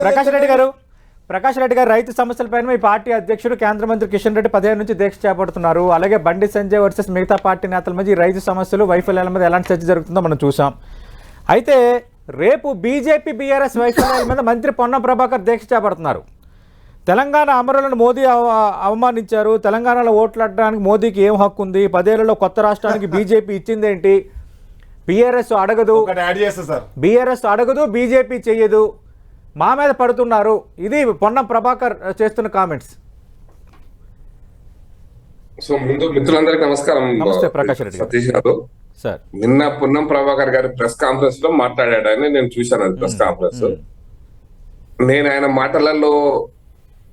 ప్రకాష్ రెడ్డి గారు ప్రకాష్ రెడ్డి గారు రైతు సమస్యలపైన మీ పార్టీ అధ్యక్షుడు కేంద్ర మంత్రి కిషన్ రెడ్డి పదిహేను నుంచి దీక్ష చేపడుతున్నారు. అలాగే బండి సంజయ్ వర్సెస్ మిగతా పార్టీ నేతల మధ్య రైతు సమస్యలు వైఫల్యాల మీద ఎలాంటి చర్చ జరుగుతుందో మనం చూసాం. అయితే రేపు బీజేపీ బీఆర్ఎస్ వైఫల్యాల మీద మంత్రి పొన్నం ప్రభాకర్ దీక్ష చేపడుతున్నారు. తెలంగాణ అమరులను మోదీ అవ- అవమానించారు. తెలంగాణలో ఓట్లాడడానికి మోదీకి ఏం హక్కు ఉంది? పదేళ్ళలో కొత్త రాష్ట్రానికి బీజేపీ ఇచ్చిందేంటి బీఆర్ఎస్ అడగదు. బీఆర్ఎస్ అడగదు బీజేపీ చెయ్యదు. మా మీద పడుతున్నారు. ఇది పొన్నం ప్రభాకర్ చేస్తున్న కామెంట్స్. సో ముందు మిత్రులందరికీ నమస్కారం. నమస్తే, ప్రకాష్ రెడ్డి. సతీష్ గారు. సార్. నిన్న పున్నం ప్రభాకర్ గారి ప్రెస్ కాన్ఫరెన్స్లో మాట్లాడాడని నేను చూశాను అది ప్రెస్ కాన్ఫరెన్స్. నేను ఆయన మాటలలో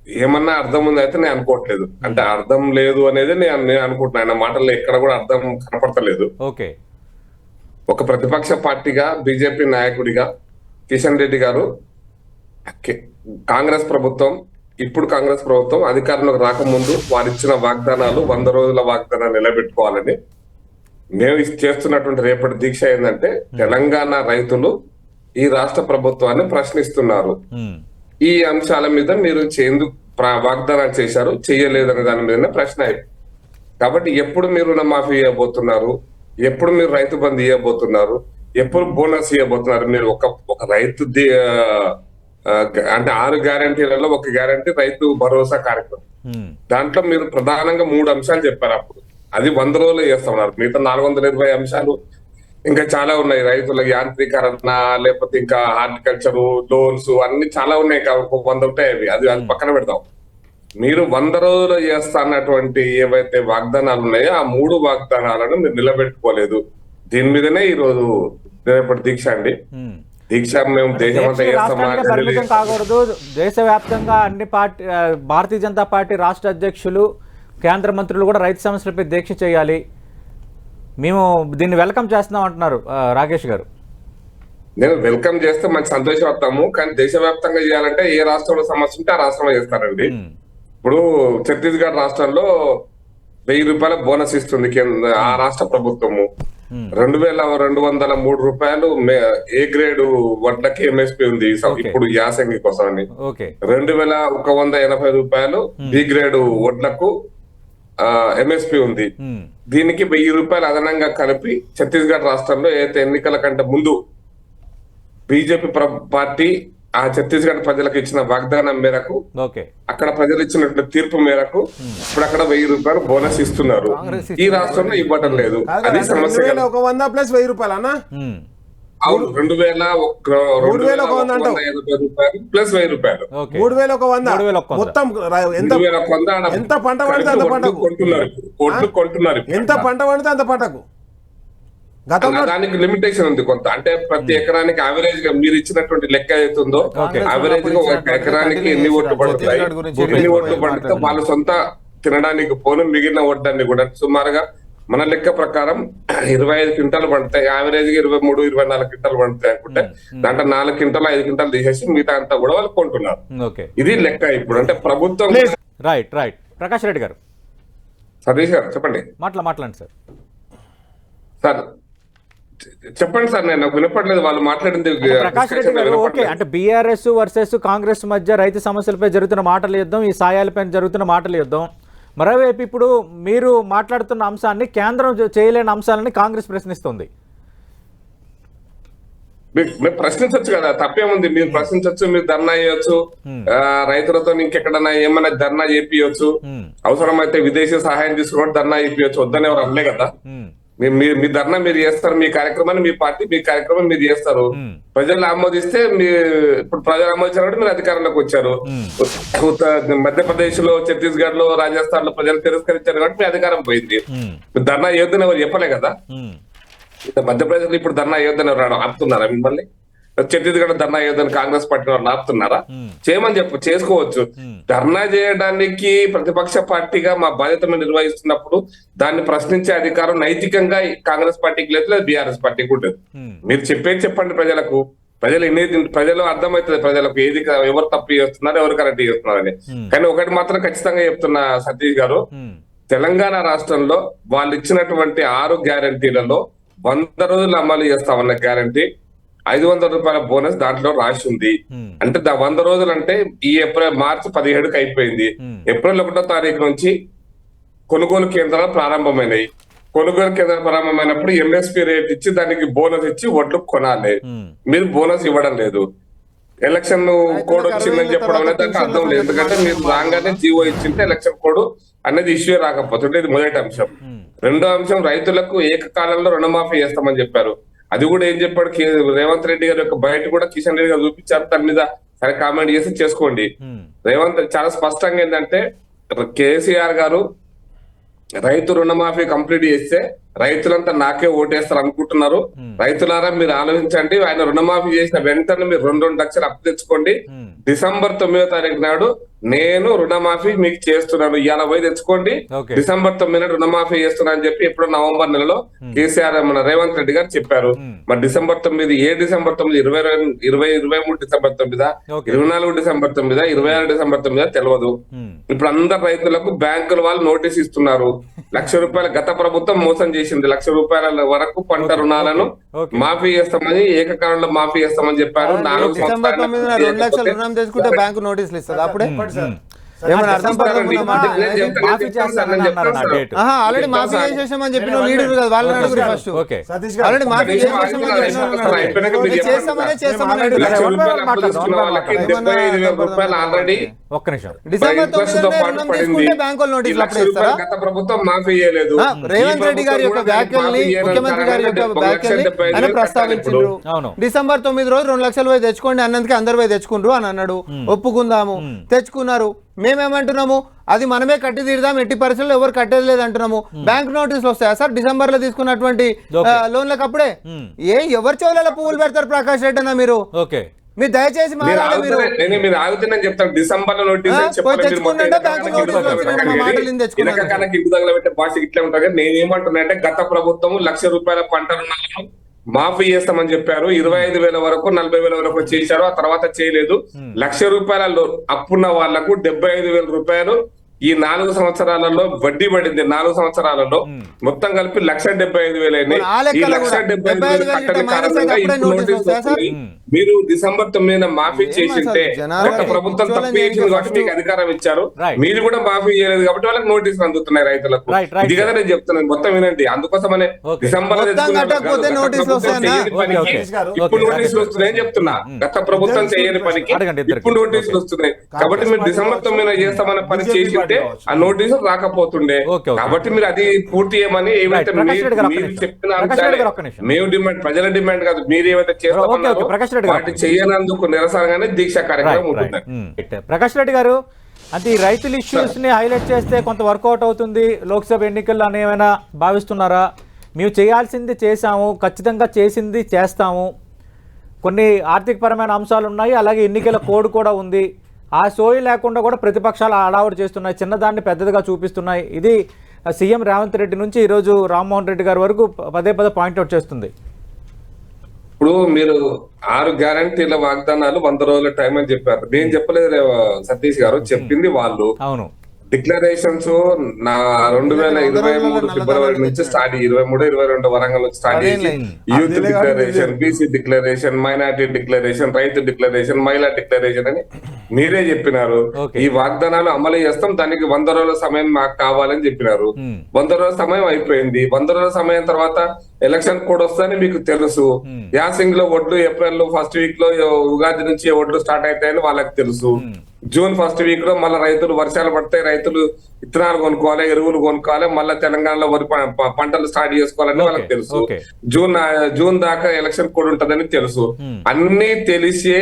ఏమన్నా అర్థం ఉంది అయితే నేను అనుకోవట్లేదు. అంటే అర్థం లేదు అనేది నేను నేను అనుకుంటున్నాను ఆయన మాటల్లో ఎక్కడ కూడా అర్థం కనపడతలేదు. ఓకే. ఒక ప్రతిపక్ష పార్టీగా బీజేపీ నాయకుడిగా కిషన్ రెడ్డి గారు కాంగ్రెస్ ప్రభుత్వం ఇప్పుడు కాంగ్రెస్ ప్రభుత్వం అధికారంలోకి రాకముందు వారు ఇచ్చిన వాగ్దానాలు వంద రోజుల వాగ్దానాలు నిలబెట్టుకోవాలని మేము చేస్తున్నటువంటి రేపటి దీక్ష ఏంటంటే తెలంగాణ రైతులు ఈ రాష్ట్ర ప్రభుత్వాన్ని ప్రశ్నిస్తున్నారు. ఈ అంశాల మీద మీరు ఎందుకు వాగ్దానాలు చేశారు చేయలేదనే దాని మీద ప్రశ్న కాబట్టి ఎప్పుడు మీరు రుణమాఫీ ఇవ్వబోతున్నారు ఎప్పుడు మీరు రైతు బంధు ఇవ్వబోతున్నారు ఎప్పుడు బోనస్ ఇవ్వబోతున్నారు మీరు ఒక ఒక రైతు అంటే ఆరు గ్యారంటీలలో ఒక గ్యారంటీ రైతు భరోసా కార్యక్రమం. దాంట్లో మీరు ప్రధానంగా మూడు అంశాలు చెప్పారు అప్పుడు. అది వంద రోజులు చేస్తున్నారు. మిగతా నాలుగు వందల ఇరవై అంశాలు ఇంకా చాలా ఉన్నాయి. రైతుల యాంత్రీకరణ లేకపోతే ఇంకా హార్టికల్చర్ లోన్స్ అన్ని చాలా ఉన్నాయి. వంద ఉంటాయి అవి. అది అది పక్కన పెడదాం. మీరు వంద రోజులు చేస్తా అన్నటువంటి ఏవైతే వాగ్దానాలు ఉన్నాయో ఆ మూడు వాగ్దానాలను మీరు నిలబెట్టుకోలేదు. దీని మీదనే ఈ రోజు రేపటి దీక్ష అండి. పరిమితం కాకూడదు. దేశవ్యాప్తంగా అన్ని పార్టీ భారతీయ జనతా పార్టీ రాష్ట్ర అధ్యక్షులు కేంద్ర మంత్రులు కూడా రైతు సమస్యలపై దీక్ష చేయాలి. మేము దీన్ని వెల్కమ్ చేస్తున్నాం అంటున్నారు రాకేష్ గారు. నేను వెల్కమ్ చేస్తే మంచి సంతోషపడతాము కానీ దేశవ్యాప్తంగా చేయాలంటే ఏ రాష్ట్రంలో సమస్య ఉంటే ఆ రాష్ట్రంలో చేస్తారండి. ఇప్పుడు ఛత్తీస్గఢ్ రాష్ట్రంలో వెయ్యి రూపాయల బోనస్ ఇస్తుంది కేంద్ర ఆ రాష్ట్ర ప్రభుత్వము. రెండు వేల రెండు వందల మూడు రూపాయలు ఏ గ్రేడ్ వడ్లకి ఎంఎస్పి ఉంది. ఇప్పుడు యాసంగి కోసం అని రెండు వేల ఒక వంద ఎనభై రూపాయలు బి గ్రేడ్ వడ్లకు ఎంఎస్పి ఉంది. ఉమ్, దీనికి వెయ్యి రూపాయలు అదనంగా కలిపి ఛత్తీస్గఢ్ రాష్ట్రంలో ఏదైతే ఎన్నికల కంటే ముందు బీజేపీ ప్ర- పార్టీ ఆ ఛత్తీస్గఢ్ ప్రజలకు ఇచ్చిన వాగ్దానం మేరకు అక్కడ ప్రజలు ఇచ్చినటువంటి తీర్పు మేరకు ఇప్పుడు అక్కడ వెయ్యి రూపాయలు బోనస్ ఇస్తున్నారు. ఈ రాష్ట్రంలో ఇవ్వటం లేదు. అది సమస్య. ఒక వంద ప్లస్ వెయ్యి రూపాయలు అన్న? అవును రెండు వేల మూడు వేల ఒక వంద ప్లస్ వెయ్యి రూపాయలు. మూడు వేల ఒక వంద. మొత్తం ఎంత ఎంత పంట పడితే అంత పంటకు. కొంటున్నారు. ఎంత పంట పడితే అంత పంటకు? గతంలో దానికి లిమిటేషన్ ఉంది కొంత. అంటే ప్రతి ఎకరానికి యావరేజ్గా మీరు ఇచ్చినటువంటి లెక్క అవుతుందో. యావరేజ్గా ఒక ఎకరానికి ఎన్ని ఓట్లు పడుతాయి? ఎన్ని ఓట్లు పడితే వాళ్ళ సొంత తినడానికి పోను మిగిలిన వడ్డాన్ని కూడా. సుమారుగా మన లెక్క ప్రకారం ఇరవై ఐదు క్వింటాలు పడతాయి. యావరేజ్గా ఇరవై మూడు ఇరవై నాలుగు క్వింటాలు పడతాయి అనుకుంటే దాంట్లో నాలుగు క్వింటాలు ఐదు క్వింటాలు తీసేసి మిగతా అంతా కూడా వాళ్ళు కొంటున్నారు. ఓకే ఇది లెక్క ఇప్పుడు. అంటే ప్రభుత్వం రైట్ రైట్ ప్రకాష్ రెడ్డి గారు. సతీష్ గారు చెప్పండి. మాట్లా మాట్లాడండి సార్ సార్ చెప్పండి సార్ నేను నాకు వినపడలేదు వాళ్ళు మాట్లాడింది ప్రకాష్ రెడ్డి గారు ఓకే. అంటే బీఆర్ఎస్ వర్సెస్ కాంగ్రెస్ మధ్య రైతు సమస్యలపై జరుగుతున్న మాటల యుద్ధం ఈ సాయాలపై జరుగుతున్న మాటల యుద్ధం మరోవైపు ఇప్పుడు మీరు మాట్లాడుతున్న అంశాన్ని కేంద్రం చేయలేని అంశాలని కాంగ్రెస్ ప్రశ్నిస్తుంది. మీ- మీరు ప్రశ్నించవచ్చు కదా తప్పేముంది మీరు ప్రశ్నించవచ్చు మీరు ధర్నా చేయొచ్చు రైతులతో ఇంకెక్కడన్నా ఏమైనా ధర్నా చేపియొచ్చు. అవసరమైతే విదేశీ సహాయం తీసుకుని ధర్నా చేపియొచ్చు వద్దని ఎవరు అనలే కదా. మీ- మీ ధర్నా మీరు చేస్తారు మీ కార్యక్రమాన్ని మీ పార్టీ మీ కార్యక్రమం మీరు చేస్తారు. ప్రజలు ఆమోదిస్తే మీ ఇప్పుడు ప్రజలు ఆమోదించారు కాబట్టి మీరు అధికారంలోకి వచ్చారు. మధ్యప్రదేశ్లో ఛత్తీస్గఢ్లో రాజస్థాన్లో ప్రజలు తిరస్కరించారు కాబట్టి మీ అధికారం పోయింది. ధర్నా చేయొద్దని ఎవరు చెప్పలే కదా? మధ్యప్రదేశ్లో ఇప్పుడు ధర్నా అయ్యొద్దని ఎవరు ఆపుతున్నారా మిమ్మల్ని? ఛత్తీస్గఢ్ ధర్నా అయ్యొద్దని కాంగ్రెస్ పార్టీ వాళ్ళు ఆపుతున్నారా చేయమని చెప్పు చేసుకోవచ్చు. ధర్నా చేయడానికి ప్రతిపక్ష పార్టీగా మా బాధ్యత మేము నిర్వహిస్తున్నప్పుడు దాన్ని ప్రశ్నించే అధికారం నైతికంగా కాంగ్రెస్ పార్టీకి లేదు లేదు బీఆర్ఎస్ పార్టీకి ఉంటుంది. మీరు చెప్పేది చెప్పండి ప్రజలకు. ప్రజలు ఎన్ని ప్రజలు అర్థమవుతుంది ప్రజలకు ఏది ఎవరు తప్పు చేస్తున్నారు ఎవరు కరెక్ట్ చేస్తున్నారని. కానీ ఒకటి మాత్రం ఖచ్చితంగా చెప్తున్నా సతీష్ గారు తెలంగాణ రాష్ట్రంలో వాళ్ళు ఇచ్చినటువంటి ఆరు గ్యారంటీలలో వంద రోజులు అమలు చేస్తామన్న గ్యారంటీ ఐదు వందల రూపాయల బోనస్ దాంట్లో రాసి ఉంది. అంటే దా వంద రోజులు అంటే ఈ ఏప్రిల్ మార్చి పదిహేడుకి అయిపోయింది. ఏప్రిల్ ఒకటో తారీఖు నుంచి కొనుగోలు కేంద్రాలు ప్రారంభమైనాయి. కొనుగోలు కేంద్రాలు ప్రారంభమైనప్పుడు ఎంఎస్పి రేట్ ఇచ్చి దానికి బోనస్ ఇచ్చి ఒడ్లు కొనాలి. మీరు బోనస్ ఇవ్వడం లేదు. ఎలక్షన్ కోడ్ వచ్చిందని చెప్పడం అనేది దానికి అర్థం లేదు. ఎందుకంటే మీరు రాగానే జీవో ఇచ్చింటే ఎలక్షన్ కోడ్ అనేది ఇష్యూ రాకపోతుంటే ఇది మొదటి అంశం. రెండో అంశం రైతులకు ఏకకాలంలో రుణమాఫీ చేస్తామని చెప్పారు. అది కూడా ఏం చెప్పాడు? రేవంత్ రెడ్డి గారి యొక్క బయట కూడా కిషన్ రెడ్డి గారు చూపించారు. దాని మీద సరే కామెంట్ చేసి చేసుకోండి. రేవంత్ చాలా స్పష్టంగా ఏంటంటే కేసీఆర్ గారు రైతు రుణమాఫీ కంప్లీట్ చేస్తే రైతులంతా నాకే ఓటేస్తారు అనుకుంటున్నారు. Hmm. రైతులారా మీరు ఆలోచించండి. ఆయన రుణమాఫీ చేసిన వెంటనే మీరు రెండు రెండు లక్షలు అప్పు తెచ్చుకోండి. ఉమ్. డిసెంబర్ తొమ్మిదో తారీఖు నాడు నేను రుణమాఫీ మీకు చేస్తున్నాను. ఇవాళ పోయి తెచ్చుకోండి. డిసెంబర్ తొమ్మిది నాడు రుణమాఫీ చేస్తున్నా అని చెప్పి ఎప్పుడో నవంబర్ నెలలో కేసీఆర్ మన రేవంత్ రెడ్డి గారు చెప్పారు. Hmm. మరి డిసెంబర్ తొమ్మిది ఏ డిసెంబర్ తొమ్మిది ఇరవై ఇరవై ఇరవై మూడు డిసెంబర్ తొమ్మిదా? ఇరవై నాలుగు డిసెంబర్ తొమ్మిదా ఇరవై ఆరు డిసెంబర్ తొమ్మిదా తెలియదు ఇప్పుడు అందరు రైతులకు బ్యాంకుల వాళ్ళు నోటీస్ ఇస్తున్నారు. లక్ష రూపాయల గత ప్రభుత్వం మోసం చేసింది. లక్ష రూపాయల వరకు పంట రుణాలను. మాఫీ చేస్తామని ఏకకాలంలో మాఫీ చేస్తామని చెప్పారు. నాలుగు తెచ్చుకుంటే బ్యాంకు నోటీసులు ఇస్తుంది అప్పుడే? ఏమైనా అర్థం ఆల్రెడీ మాఫీ. చేసేసామని చెప్పిన లీడర్ కదా వాళ్ళని అడుగురు ఫస్ట్ ఆల్రెడీ మాఫీ ఒక్క నిమిషం. డిసెంబర్ ఇంట్రెస్ట్తో తొమ్మిదిన పాటు రుణం పడింది. తీసుకుంటే బ్యాంకు నోటీసులు అప్పుడు ఇస్తారా రేవంత్ రెడ్డి గారి యొక్క వ్యాఖ్యల్ని ముఖ్యమంత్రి గారి యొక్క వ్యాఖ్యల్ని ఆయన ప్రస్తావించారు అవును. డిసెంబర్ తొమ్మిది రోజు రెండు లక్షలు పోయి తెచ్చుకోండి అన్నందుకే అందరు పోయి తెచ్చుకుండ్రు అని అన్నాడు ఒప్పుకుందాము తెచ్చుకున్నారు మేమేమంటున్నాము? అది మనమే కట్టి తీరుదాం ఎట్టి పరిస్థితుల్లో ఎవరు కట్టేది లేదు అంటున్నాము బ్యాంక్ నోటీసులు వస్తాయా? సార్ డిసెంబర్లో తీసుకున్నటువంటి లోన్లకు అప్పుడే? Hmm. ఏ ఎవరి చెవులలో పువ్వులు పెడతారు ప్రకాష్ రెడ్డి అన్న మీరు? ఓకే మీరు దయచేసి మీరు ఆగుతున్నాను చెప్తాను. డిసెంబర్లో నోటీస్ ఇట్లా అంటే గత ప్రభుత్వం లక్ష రూపాయల పంట రుణాలను మాఫీ చేస్తామని చెప్పారు. ఇరవై ఐదు వేల వరకు నలభై వేల వరకు చేశారు. ఆ తర్వాత చేయలేదు. లక్ష రూపాయల అప్పున్న వాళ్ళకు డెబ్బై ఐదు వేల రూపాయలు ఈ నాలుగు సంవత్సరాలలో వడ్డీ పడింది. నాలుగు సంవత్సరాలలో మొత్తం కలిపి లక్ష డెబ్బై ఐదు వేలు అయినాయి. ఆ లెక్కలో ఈ లక్ష డెబ్బై ఐదు 75 వేలు కట్టని కారణంగా ఇప్పుడు నోటీస్. మీరు డిసెంబర్ తొమ్మిదిన మాఫీ చేసింటే గత ప్రభుత్వం తప్పు చేసింది చేసి కాబట్టి మీకు అధికారం ఇచ్చారు. మీరు కూడా మాఫీ చేయలేదు కాబట్టి వాళ్ళకి నోటీసులు అందుతున్నాయి రైతులకు. ఇది కదా నేను చెప్తున్నాను. మొత్తం వినండి. అందుకోసమనే. డిసెంబర్. ఇప్పుడు నోటీసులు. వస్తున్నాయని చెప్తున్నా. గత ప్రభుత్వం చేయని పనికి. ఇప్పుడు నోటీసులు వస్తున్నాయి. కాబట్టి మీరు డిసెంబర్ తొమ్మిదిన చేస్తామన్న పని BJP కావచ్చు. ఆ నోటీసులు రాకపోతుండే. కాబట్టి మీరు అది పూర్తి చేయమని. నిమిషం. మేము డిమాండ్ ప్రజల డిమాండ్ కాదు. మీరు చేస్తామన్నారో రెడ్డి గారు. వాటి చేయనందుకు నిరసనగానే దీక్ష కార్యక్రమం ఉంటుంది. ఉమ్. ప్రకాష్ రెడ్డి గారు అంటే ఈ రైతుల ఇష్యూస్ని హైలైట్ చేస్తే కొంత వర్కౌట్ అవుతుంది. లోక్సభ ఎన్నికల్లో అని ఏమైనా భావిస్తున్నారా? మేము చేయాల్సింది చేశాము. ఖచ్చితంగా చేసింది చేస్తాము. కొన్ని ఆర్థికపరమైన అంశాలు ఉన్నాయి. అలాగే ఎన్నికల కోడ్ కూడా ఉంది. ఆ సోయి లేకుండా కూడా ప్రతిపక్షాలు అడావుడు చేస్తున్నాయి చిన్నదాన్ని పెద్దదిగా చూపిస్తున్నాయి. ఇది సీఎం రేవంత్ రెడ్డి నుంచి ఈరోజు రామ్మోహన్ రెడ్డి గారి వరకు పదే పదే పాయింట్అవుట్ చేస్తుంది. ఇప్పుడు మీరు ఆరు గ్యారంటీల వాగ్దానాలు వంద రోజుల టైం అని చెప్పారు. నేను చెప్పలేదు సతీష్ గారు చెప్పింది వాళ్ళు. అవును. డిక్లరేషన్స్ నా రెండు వేల ఇరవై మూడు ఫిబ్రవరి నుంచి స్టార్ట్ ఇరవై మూడు ఇరవై రెండు వరంగల్ నుంచి స్టార్ట్ చేసి. Youth declaration BC declaration minority declaration రైతు డిక్లరేషన్ మహిళా డిక్లరేషన్ అని మీరే చెప్పినారు. ఈ వాగ్దానాలు అమలు చేస్తాం. దానికి వంద రోజుల సమయం మాకు కావాలని చెప్పినారు. వంద రోజుల సమయం అయిపోయింది. వంద రోజుల సమయం తర్వాత ఎలక్షన్ కోడ్ వస్తుందని మీకు తెలుసు. యాసింగ్లో ఒడ్లు ఏప్రిల్లో ఫస్ట్ వీక్లో ఉగాది నుంచి ఒడ్లు స్టార్ట్ అవుతాయని వాళ్ళకి తెలుసు. జూన్ ఫస్ట్ వీక్లో మళ్ళీ రైతులు వర్షాలు పడితే రైతులు విత్తనాలు కొనుక్కోవాలి ఎరువులు కొనుక్కోవాలి మళ్ళీ తెలంగాణలో వరి పంటలు స్టార్ట్ చేసుకోవాలని వాళ్ళకి తెలుసు. జూన్ జూన్ దాకా ఎలక్షన్ కోడ్ ఉంటదని తెలుసు. అన్ని తెలిసే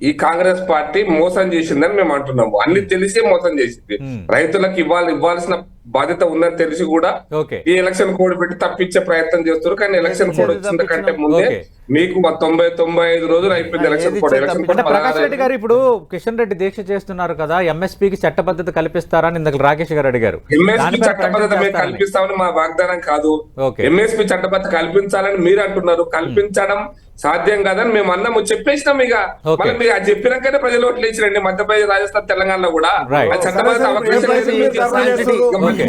ఈ కాంగ్రెస్ పార్టీ మోసం చేసిందని మేము అంటున్నాము. అన్ని తెలిసే మోసం చేసింది. Hmm. రైతులకు ఇవ్వాలి ఇవ్వాల్సిన బాధ్యత ఉందని తెలిసి కూడా ఓకే. ఈ ఎలక్షన్ కోడ్ పెట్టి తప్పించే ప్రయత్నం చేస్తారు కానీ ఎలక్షన్ కోడ్ వచ్చిన కంటే ముందే ఓకే. మీకు మా తొంభై తొంభై ఐదు రోజులు అయిపోయింది election code. Election code Prakash Reddy garu ఇప్పుడు కిషన్ రెడ్డి దీక్ష చేస్తున్నారు కదా ఎంఎస్పీకి చట్టబద్ధత కల్పిస్తారని ఇందాక రాకేష్ గారు అడిగారు. ఎంఎస్పీ చట్టబద్ధత మేము. కల్పిస్తామని మా వాగ్దానం కాదు. ఓకే. ఎంఎస్పీ చట్టబద్ధత కల్పించాలని మీరు అంటున్నారు. కల్పించడం సాధ్యం కాదని మేము అన్నాము చెప్పేసినాం ఇక. మళ్ళీ మీరు అది చెప్పినాకనే ప్రజలు ఓట్లు ఇచ్చిరండి మధ్యప్రదేశ్ రాజస్థాన్ తెలంగాణలో కూడా చట్టబద్ధత అవకాశం